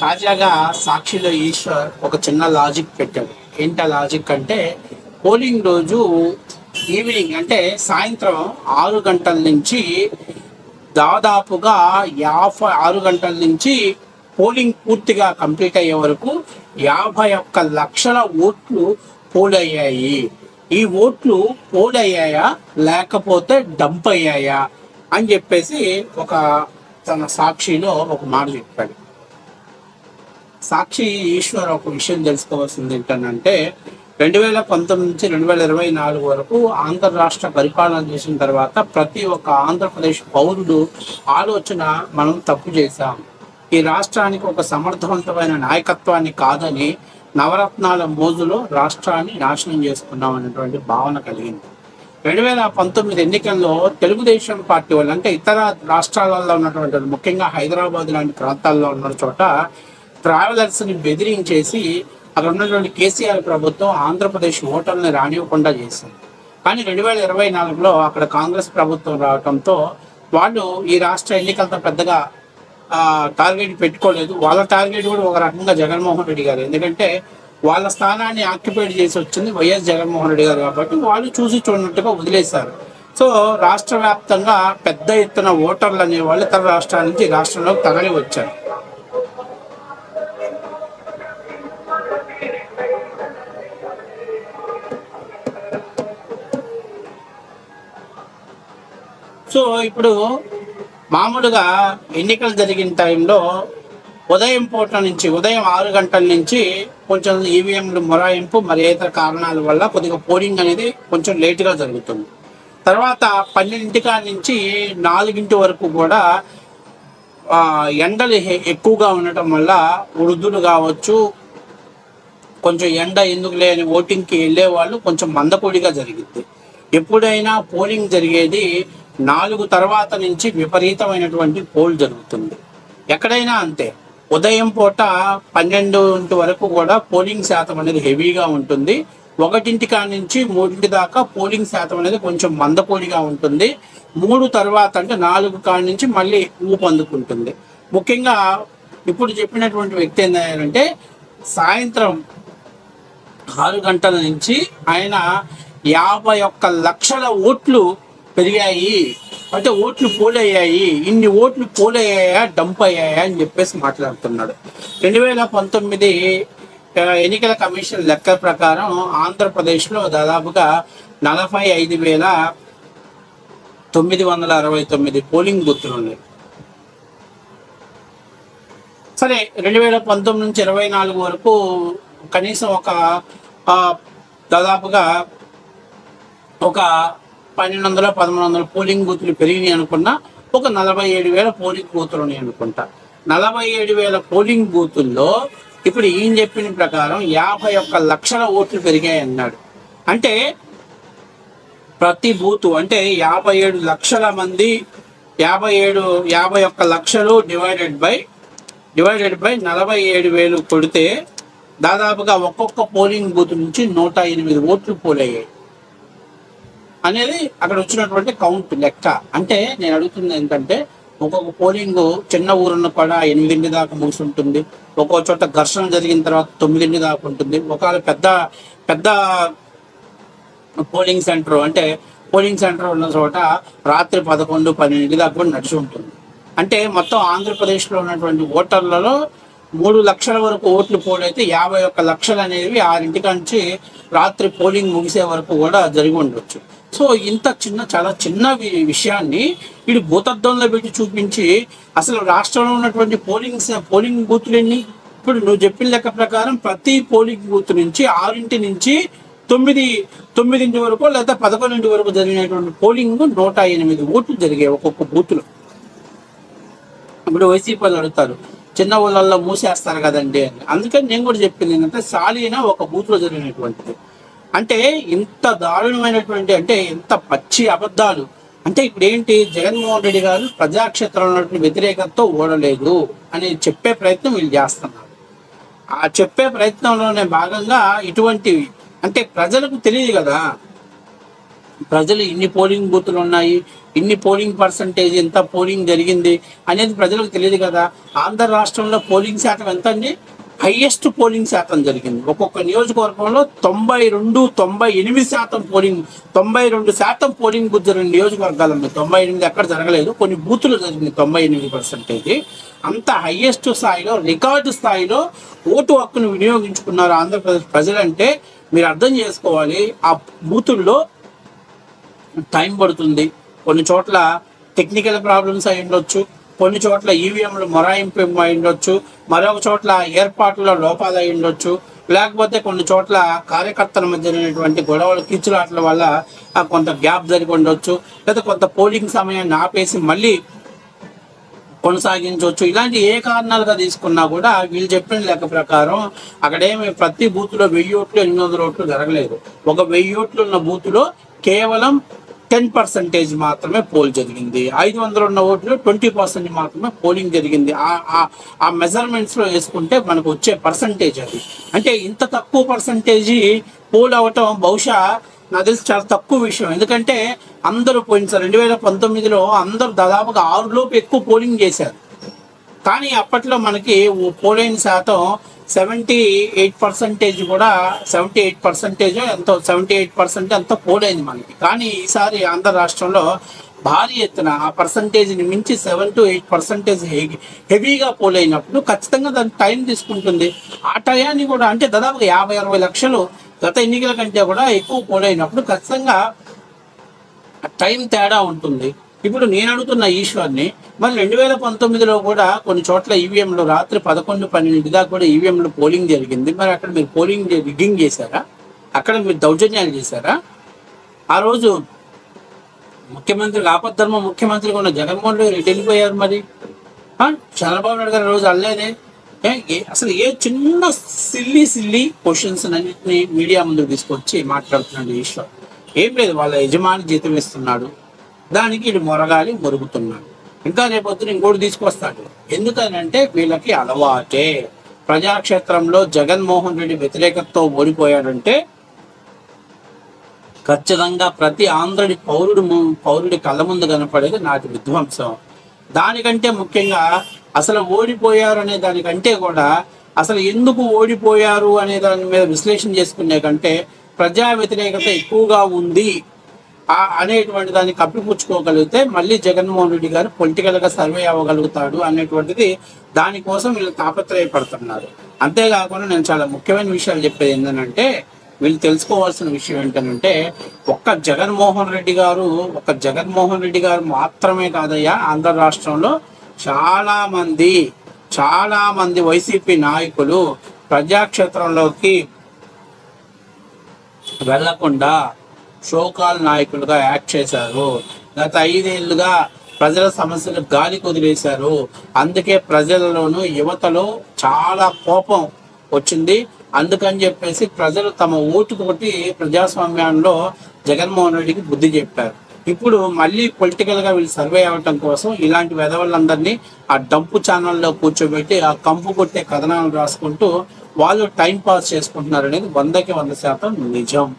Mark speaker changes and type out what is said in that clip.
Speaker 1: తాజాగా సాక్షిలో ఈశ్వర్ ఒక చిన్న లాజిక్ పెట్టాడు. ఏంటి లాజిక్ అంటే పోలింగ్ రోజు ఈవినింగ్ అంటే సాయంత్రం ఆరు గంటల నుంచి దాదాపుగా యాభై ఆరు గంటల నుంచి పోలింగ్ పూర్తిగా కంప్లీట్ అయ్యే వరకు యాభై ఒక్క లక్షల ఓట్లు పోల్ అయ్యాయి ఈ ఓట్లు పోల్ అయ్యాయా లేకపోతే డంప్ అయ్యాయా? అని చెప్పేసి ఒక తన సాక్షిలో ఒక మాట చెప్పాడు. సాక్షి ఈశ్వర్ ఒక విషయం తెలుసుకోవాల్సింది ఏంటంటే రెండు వేల పంతొమ్మిది నుంచి రెండు వేల ఇరవై నాలుగు వరకు ఆంధ్ర రాష్ట్ర పరిపాలన చేసిన తర్వాత ప్రతి ఒక్క ఆంధ్రప్రదేశ్ పౌరుడు ఆలోచన మనం తప్పు చేశాం. ఈ రాష్ట్రానికి ఒక సమర్థవంతమైన నాయకత్వాన్ని కాదని నవరత్నాల మోజులో రాష్ట్రాన్ని నాశనం చేసుకున్నాం అనేటువంటి భావన కలిగింది. రెండు వేల పంతొమ్మిది ఎన్నికల్లో తెలుగుదేశం పార్టీ వాళ్ళు అంటే ఇతర రాష్ట్రాలలో ఉన్నటువంటి ముఖ్యంగా హైదరాబాద్ లాంటి ప్రాంతాల్లో ఉన్న చోట ట్రావెలర్స్ని బెదిరించేసి అక్కడ ఉన్నటువంటి కేసీఆర్ ప్రభుత్వం ఆంధ్రప్రదేశ్ ఓటర్ని రానివ్వకుండా చేసింది. కానీ రెండు వేల ఇరవై నాలుగులో అక్కడ కాంగ్రెస్ ప్రభుత్వం రావడంతో వాళ్ళు ఈ రాష్ట్ర ఎన్నికలతో పెద్దగా టార్గెట్ పెట్టుకోలేదు. వాళ్ళ టార్గెట్ కూడా ఒక రకంగా జగన్మోహన్ రెడ్డి గారు. ఎందుకంటే వాళ్ళ స్థానాన్ని ఆక్యుపైడ్ చేసి వచ్చింది వైఎస్ జగన్మోహన్ రెడ్డి గారు కాబట్టి వాళ్ళు చూసి చూడనట్టుగా వదిలేశారు. సో రాష్ట్ర వ్యాప్తంగా పెద్ద ఎత్తున ఓటర్లు అనేవాళ్ళు ఇతర రాష్ట్రాల నుంచి రాష్ట్రంలోకి తరలి వచ్చారు సో ఇప్పుడు మామూలుగా ఎన్నికలు జరిగిన టైంలో ఉదయం పూట నుంచి ఉదయం ఆరు గంటల నుంచి కొంచెం ఈవీఎంలు మొరాయింపు మరి ఇతర కారణాల వల్ల కొద్దిగా పోలింగ్ అనేది కొంచెం లేటుగా జరుగుతుంది. తర్వాత పన్నెండింటి కాడ నుంచి నాలుగింటి వరకు కూడా ఎండలు ఎక్కువగా ఉండటం వల్ల వృద్ధులు కావచ్చు కొంచెం ఎండ ఎందుకు లేని ఓటింగ్కి వెళ్ళే వాళ్ళు కొంచెం మందపూడిగా జరిగింది ఎప్పుడైనా పోలింగ్ జరిగేది నాలుగు తర్వాత నుంచి విపరీతమైనటువంటి పోల్ జరుగుతుంది. ఎక్కడైనా అంతే. ఉదయం పూట పన్నెండు వరకు కూడా పోలింగ్ శాతం అనేది హెవీగా ఉంటుంది. ఒకటింటి కాడ నుంచి మూడింటి దాకా పోలింగ్ శాతం అనేది కొంచెం మందపోడిగా ఉంటుంది. మూడు తర్వాత అంటే నాలుగు కాడ నుంచి మళ్ళీ ఊపందుకుంటుంది ముఖ్యంగా ఇప్పుడు చెప్పినటువంటి వ్యక్తి ఏంటంటే సాయంత్రం ఆరు గంటల నుంచి ఆయన యాభై ఒక్క లక్షల ఓట్లు పెరిగాయి. అంటే ఓట్లు పోలయ్యాయి. ఇన్ని ఓట్లు పోలయ్యాయా డంప్ అయ్యాయా అని చెప్పేసి మాట్లాడుతున్నాడు. రెండు వేల పంతొమ్మిది ఎన్నికల కమిషన్ లెక్క ప్రకారం ఆంధ్రప్రదేశ్లో దాదాపుగా నలభై ఐదు వేల తొమ్మిది వందల అరవై తొమ్మిది పోలింగ్ బూత్లు ఉన్నాయి. సరే రెండు వేల పంతొమ్మిది నుంచి ఇరవై నాలుగు వరకు కనీసం ఒక దాదాపుగా ఒక పన్నెండు వందల పదమూడు వందల పోలింగ్ బూతులు పెరిగినాయి అనుకున్నా ఒక నలభై ఏడు వేల పోలింగ్ బూతులు ఉన్నాయి అనుకుంటా. నలభై ఏడు వేల పోలింగ్ బూతుల్లో ఇప్పుడు ఈయన చెప్పిన ప్రకారం యాభై ఒక్క లక్షల ఓట్లు పెరిగాయి అన్నాడు. అంటే ప్రతి బూతు అంటే యాభై ఏడు లక్షల మంది యాభై ఏడు యాభై ఒక్క లక్షలు డివైడెడ్ బై డివైడెడ్ బై నలభై ఏడు వేలు కొడితే దాదాపుగా ఒక్కొక్క పోలింగ్ బూత్ నుంచి నూట ఎనిమిది ఓట్లు పోలయ్యాయి. అనేది అక్కడ వచ్చినటువంటి కౌంట్ లెక్క. అంటే నేను అడుగుతుంది ఏంటంటే ఒక్కొక్క పోలింగ్ చిన్న ఊరున్న కూడా ఎనిమిదింటి దాకా ముగిసి ఒక్కో చోట ఘర్షణ జరిగిన తర్వాత తొమ్మిదింటి దాకా ఉంటుంది. ఒకవేళ పెద్ద పెద్ద పోలింగ్ సెంటర్ అంటే పోలింగ్ సెంటర్ ఉన్న చోట రాత్రి పదకొండు పన్నెండింటి దాకా కూడా నడిచి ఉంటుంది. అంటే మొత్తం ఆంధ్రప్రదేశ్లో ఉన్నటువంటి ఓటర్లలో మూడు లక్షల వరకు ఓట్లు పోలైతే యాభై ఒక్క లక్షలు అనేవి ఆరింటి నుంచి రాత్రి పోలింగ్ ముగిసే వరకు కూడా జరిగి ఉండొచ్చు. సో ఇంత చిన్న చాలా చిన్న విషయాన్ని వీడు భూతద్దంలో పెట్టి చూపించి అసలు రాష్ట్రంలో ఉన్నటువంటి పోలింగ్ పోలింగ్ బూత్లన్నీ ఇప్పుడు నువ్వు చెప్పిన లెక్క ప్రకారం ప్రతి పోలింగ్ బూత్ నుంచి ఆరింటి నుంచి తొమ్మిది తొమ్మిదింటి వరకు లేదా పదకొండింటి వరకు జరిగినటువంటి పోలింగ్ నూట ఎనిమిది ఓట్లు జరిగాయి ఒక్కొక్క బూత్లో. ఇప్పుడు వైసీపీ వాళ్ళు అడుగుతారు చిన్న ఊళ్ళల్లో మూసేస్తారు కదండి అని. అందుకని నేను కూడా చెప్పింది ఏంటంటే సాలీన ఒక బూత్లో జరిగినటువంటిది. అంటే ఇంత దారుణమైనటువంటి అంటే ఇంత పచ్చి అబద్ధాలు. అంటే ఇప్పుడు ఏంటి జగన్మోహన్ రెడ్డి గారు ప్రజాక్షేత్రంలో ఉన్నటువంటి వ్యతిరేకతతో ఓడలేదు అని చెప్పే ప్రయత్నం వీళ్ళు చేస్తున్నారు. ఆ చెప్పే ప్రయత్నంలోనే భాగంగా ఇటువంటివి అంటే ప్రజలకు తెలియదు కదా. ప్రజలు ఇన్ని పోలింగ్ బూతులు ఉన్నాయి ఇన్ని పోలింగ్ పర్సంటేజ్ ఎంత పోలింగ్ జరిగింది అనేది ప్రజలకు తెలియదు కదా. ఆంధ్ర రాష్ట్రంలో పోలింగ్ శాతం ఎంత అండి హైయెస్ట్ పోలింగ్ శాతం జరిగింది. ఒక్కొక్క నియోజకవర్గంలో తొంభై రెండు తొంభై ఎనిమిది శాతం పోలింగ్ తొంభై రెండు శాతం పోలింగ్ బూత్ జరిగిన నియోజకవర్గాలు ఉన్నాయి తొంభై ఎనిమిది ఎక్కడ జరగలేదు కొన్ని బూతులు జరిగింది తొంభై ఎనిమిది పర్సెంటేజ్. అంత హైయెస్ట్ స్థాయిలో రికార్డు స్థాయిలో ఓటు హక్కును వినియోగించుకున్నారు ఆంధ్రప్రదేశ్ ప్రజలంటే మీరు అర్థం చేసుకోవాలి ఆ బూతుల్లో టైం పడుతుంది. కొన్ని చోట్ల టెక్నికల్ ప్రాబ్లమ్స్ అయి ఉండొచ్చు కొన్ని చోట్ల ఈవీఎంలు మొరాయింపు అయి ఉండొచ్చు మరొక చోట్ల ఏర్పాట్లలో లోపాలు అయి ఉండొచ్చు లేకపోతే కొన్ని చోట్ల కార్యకర్తల మధ్య జరిగినటువంటి గొడవలు కిచ్చులాటల వల్ల ఆ, కొంత గ్యాప్ జరిగి ఉండొచ్చు లేదా కొంత పోలింగ్ సమయాన్ని ఆపేసి మళ్ళీ కొనసాగించవచ్చు ఇలాంటి ఏ కారణాలుగా తీసుకున్నా కూడా వీళ్ళు చెప్పిన లెక్క ప్రకారం అక్కడేమి ప్రతి బూత్లో వెయ్యి ఓట్లు ఎనిమిది వందల ఓట్లు జరగలేదు. ఒక వెయ్యి ఓట్లు ఉన్న బూత్లో కేవలం టెన్ పర్సెంటేజ్ మాత్రమే పోల్ జరిగింది. ఐదు వందలు ఉన్న ఓట్లు ట్వంటీ పర్సెంట్ మాత్రమే పోలింగ్ జరిగింది. ఆ- ఆ- మెజర్మెంట్స్లో వేసుకుంటే మనకు వచ్చే పర్సంటేజ్ అది. అంటే ఇంత తక్కువ పర్సంటేజ్ పోల్ అవ్వటం బహుశా నాకు తెలిసి చాలా తక్కువ విషయం. ఎందుకంటే అందరూ పోయింది సార్ రెండు వేల పంతొమ్మిదిలో అందరూ దాదాపుగా ఆరు లోపు ఎక్కువ పోలింగ్ చేశారు. కానీ అప్పట్లో మనకి ఓ పోలైన శాతం సెవెంటీ ఎయిట్ పర్సెంటేజ్ కూడా సెవెంటీ ఎయిట్ పర్సెంటేజ్ ఎంతో సెవెంటీ ఎయిట్ పర్సెంట్ ఎంతో పోలైంది మనకి. కానీ ఈసారి ఆంధ్ర రాష్ట్రంలో భారీ ఎత్తున ఆ పర్సంటేజ్ని మించి సెవెన్ టు ఎయిట్ పర్సెంటేజ్ హెవీగా పోలైనప్పుడు ఖచ్చితంగా దాని టైం తీసుకుంటుంది. ఆ టయాన్ని కూడా అంటే దాదాపు యాభై అరవై లక్షలు గత ఎన్నికల కంటే కూడా ఎక్కువ పోలైనప్పుడు ఖచ్చితంగా టైం తేడా ఉంటుంది. ఇప్పుడు నేను అడుగుతున్న ఈశ్వర్ని మరి రెండు వేల పంతొమ్మిదిలో కూడా కొన్ని చోట్ల ఈవీఎంలు రాత్రి పదకొండు పన్నెండు దాకా కూడా ఈవీఎంలు పోలింగ్ జరిగింది. మరి అక్కడ మీరు పోలింగ్ రిగ్గింగ్ చేశారా? అక్కడ మీరు దౌర్జన్యాలు చేశారా? ఆ రోజు ముఖ్యమంత్రి ఆపద్ధర్మ ముఖ్యమంత్రిగా ఉన్న జగన్మోహన్ రెడ్డి వెళ్ళిపోయారు మరి? చంద్రబాబు నాయుడు గారు ఆ రోజు అల్లేదే అసలు ఏ చిన్న సిల్లీ సిల్లీ క్వశ్చన్స్ అన్నింటినీ మీడియా ముందుకు తీసుకొచ్చి మాట్లాడుతున్నాడు ఈశ్వర్. ఏం లేదు వాళ్ళ యజమాని జీతం ఇస్తున్నాడు. దానికి ఇది మొరగాలి మొరుగుతున్నాడు ఇంకా రేపొద్దున ఇంకోటి తీసుకొస్తాడు. ఎందుకనంటే వీళ్ళకి అలవాటే. ప్రజాక్షేత్రంలో జగన్మోహన్ రెడ్డి వ్యతిరేకతతో ఓడిపోయాడంటే ఖచ్చితంగా ప్రతి ఆంధ్రుడి పౌరుడు పౌరుడి కళ్ళ ముందు కనపడేది నాటి విధ్వంసం. దానికంటే ముఖ్యంగా అసలు ఓడిపోయారు అనే దానికంటే కూడా అసలు ఎందుకు ఓడిపోయారు అనే దాని మీద విశ్లేషణ చేసుకునే కంటే ప్రజా వ్యతిరేకత ఎక్కువగా ఉంది. అనేటువంటి దాన్ని కప్పిపుచ్చుకోగలిగితే మళ్ళీ జగన్మోహన్ రెడ్డి గారు పొలిటికల్గా సర్వే అవ్వగలుగుతాడు అనేటువంటిది దానికోసం వీళ్ళు తాపత్రయపడుతున్నారు. అంతేకాకుండా నేను చాలా ముఖ్యమైన విషయాలు చెప్పేది ఏంటంటే వీళ్ళు తెలుసుకోవాల్సిన విషయం ఏంటంటే ఒక్క జగన్మోహన్ రెడ్డి గారు ఒక్క జగన్మోహన్ రెడ్డి గారు మాత్రమే కాదయ్యా ఆంధ్ర రాష్ట్రంలో చాలా మంది చాలా మంది వైసీపీ నాయకులు ప్రజాక్షేత్రంలోకి వెళ్ళకుండా షోకాల్ నాయకులుగా యాక్ట్ చేశారు. గత ఐదేళ్ళుగా ప్రజల సమస్యలు గాలి కుదిలేశారు అందుకే ప్రజలలోనూ యువతలో చాలా కోపం వచ్చింది. అందుకని చెప్పేసి ప్రజలు తమ ఓటుతోటి ప్రజాస్వామ్యంలో జగన్మోహన్ రెడ్డికి బుద్ధి చెప్పారు. ఇప్పుడు మళ్ళీ పొలిటికల్గా వీళ్ళు సర్వే అవ్వటం కోసం ఇలాంటి వెధవలందరినీ ఆ డంపు ఛానల్లో కూర్చోబెట్టి ఆ కంపు కొట్టే కథనాలు రాసుకుంటూ వాళ్ళు టైం పాస్ చేసుకుంటున్నారు అనేది వందకి వంద శాతం నిజం.